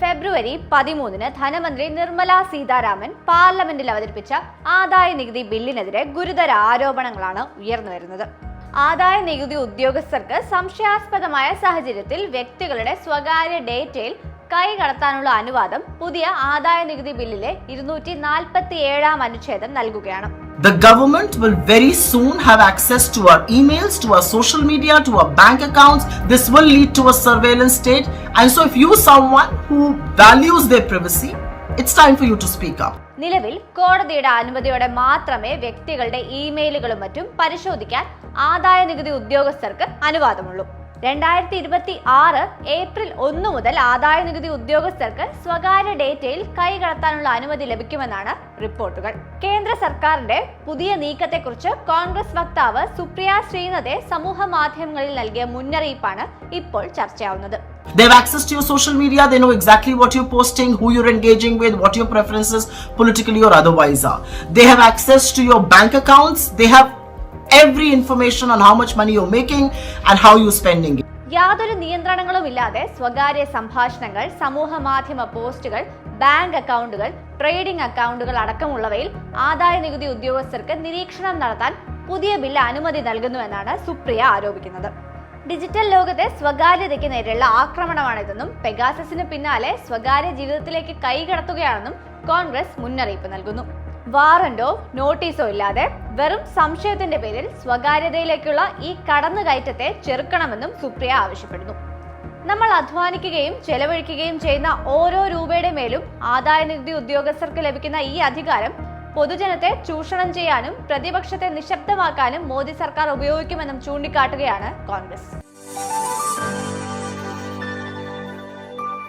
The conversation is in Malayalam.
ഫെബ്രുവരി പതിമൂന്നിന് ധനമന്ത്രി നിർമ്മല സീതാരാമൻ പാർലമെന്റിൽ അവതരിപ്പിച്ച ആദായ നികുതി ബില്ലിനെതിരെ ഗുരുതര ആരോപണങ്ങളാണ് ഉയർന്നു വരുന്നത്. ആദായ നികുതി ഉദ്യോഗസ്ഥർക്ക് സംശയാസ്പദമായ സാഹചര്യത്തിൽ വ്യക്തികളുടെ സ്വകാര്യ ഡേറ്റയിൽ കൈ കടത്താനുള്ള അനുവാദം പുതിയ ആദായ നികുതി ബില്ലിലെ ഇരുന്നൂറ്റി നാൽപ്പത്തി ഏഴാം അനുച്ഛേദം നൽകുകയാണ്. The government will very soon have access to our emails, to our social media, to our bank accounts. This will lead to a surveillance state. And so, if you someone who values their privacy, it's time for you to speak up. നിലവിൽ കോടതിയുടെ അനുമതിയോടെ മാത്രമേ വ്യക്തികളുടെ ഇമെയിലുകളും മറ്റും പരിശോധിക്കാൻ ആദായ നികുതി ഉദ്യോഗസ്ഥർക്ക് അനുവാദമുള്ളൂ രണ്ടായിരത്തി ഇരുപത്തി ആറ് ഏപ്രിൽ ഒന്ന് മുതൽ ആദായ നികുതി ഉദ്യോഗസ്ഥർക്ക് സ്വകാര്യ ഡേറ്റയിൽ കൈകടത്താനുള്ള അനുമതി ലഭിക്കുമെന്നാണ് റിപ്പോർട്ടുകൾ കേന്ദ്ര സർക്കാരിന്റെ പുതിയ നീക്കത്തെക്കുറിച്ച് കോൺഗ്രസ് വക്താവ് സുപ്രിയ ശ്രീനഥെ സമൂഹ മാധ്യമങ്ങളിൽ നൽകിയ മുന്നറിയിപ്പാണ് ഇപ്പോൾ ചർച്ചയാവുന്നത് They have access to your social media. They know exactly what you're posting, who you're engaging with, what your preferences politically or otherwise are. They have access to your bank accounts. They have every information on how much money you're making and how you're spending it. യാതൊരു നിയന്ത്രണങ്ങളുമില്ലാതെ സ്വകാര്യ സംഭാഷണങ്ങൾ സമൂഹ മാധ്യമ പോസ്റ്റുകൾ ബാങ്ക് അക്കൗണ്ടുകൾ ട്രേഡിംഗ് അക്കൗണ്ടുകൾ അടക്കമുള്ളവയിൽ ആദായ നികുതി ഉദ്യോഗസ്ഥർക്ക് നിരീക്ഷണം നടത്താൻ പുതിയ ബില്ല് അനുമതി നൽകുന്നുവെന്നാണ് സുപ്രിയ ആരോപിക്കുന്നത് ഡിജിറ്റൽ ലോകത്തെ സ്വകാര്യതയ്ക്ക് നേരെയുള്ള ആക്രമണമാണിതെന്നും പെഗാസസിന് പിന്നാലെ സ്വകാര്യ ജീവിതത്തിലേക്ക് കൈകടത്തുകയാണെന്നും കോൺഗ്രസ് മുന്നറിയിപ്പ് നൽകുന്നു വാറന്റോ നോട്ടീസോ ഇല്ലാതെ വെറും സംശയത്തിന്റെ പേരിൽ സ്വകാര്യതയിലേക്കുള്ള ഈ കടന്നുകയറ്റത്തെ ചെറുക്കണമെന്നും സുപ്രിയ ആവശ്യപ്പെടുന്നു. നമ്മൾ അധ്വാനിക്കുകയും ചെലവഴിക്കുകയും ചെയ്യുന്ന ഓരോ രൂപയുടെ മേലും ആദായ നികുതി ഉദ്യോഗസ്ഥർക്ക് ലഭിക്കുന്ന ഈ അധികാരം പൊതുജനത്തെ ചൂഷണം ചെയ്യാനും പ്രതിപക്ഷത്തെ നിശബ്ദമാക്കാനും മോദി സർക്കാർ ഉപയോഗിക്കുമെന്നും ചൂണ്ടിക്കാട്ടുകയാണ് കോൺഗ്രസ്.